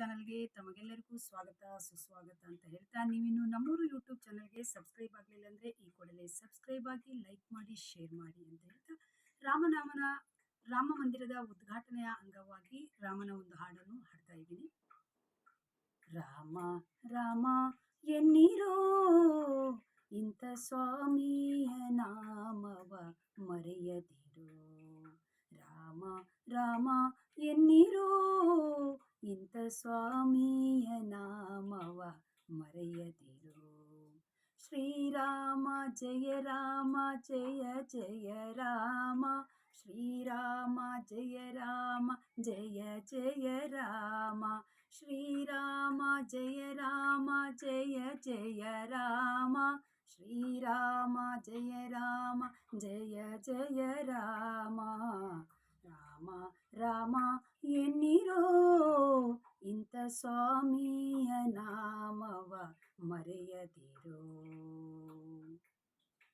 ಚಾನಲ್ಗೆ ತಮಗೆಲ್ಲರಿಗೂ ಸ್ವಾಗತ, ಸುಸ್ವಾಗತ ಅಂತ ಹೇಳ್ತಾ ನೀವಿನ್ನು ನಮ್ಮೂರು ಯೂಟ್ಯೂಬ್ ಚಾನಲ್ಗೆ ಸಬ್ಸ್ಕ್ರೈಬ್ ಆಗಲಿಲ್ಲ ಅಂದರೆ ಈ ಕೂಡಲೇ ಸಬ್ಸ್ಕ್ರೈಬ್ ಆಗಿ ಲೈಕ್ ಮಾಡಿ, ಶೇರ್ ಮಾಡಿ ಅಂತ ಹೇಳ್ತಾ ರಾಮನಾಮನ, ರಾಮ ಮಂದಿರದ ಉದ್ಘಾಟನೆಯ ಅಂಗವಾಗಿ ರಾಮನ ಒಂದು ಹಾಡನ್ನು ಹಾಡ್ತಾ ಇದ್ದೀನಿ. ರಾಮ ರಾಮ, ಎನ್ನಿರೋ ಇಂಥ ಸ್ವಾಮಿಯ ನಾಮವ ಮರೆಯದಿರೋ. ರಾಮ ರಾಮ, ಎನ್ನಿರೋ ಸ್ವಾಮಿಯ ನಾಮವ ಮರೆಯದಿರೋ ಶ್ರೀರಾಮ ಜಯ ರಾಮ ಜಯ ಜಯ ರಾಮ ಶ್ರೀರಾಮ ಜಯ ರಾಮ ಜಯ ಜಯ ರಾಮ ಶ್ರೀರಾಮ ಜಯ ರಾಮ ಜಯ ಜಯ ರಾಮ ಶ್ರೀರಾಮ ಜಯ ರಾಮ ಜಯ ಜಯ ರಾಮ ರಾಮ ರಾಮ ಎನ್ನಿರೋ ಇಂಥ ಸ್ವಾಮಿಯ ನಾಮವ ಮರೆಯದಿರೋ.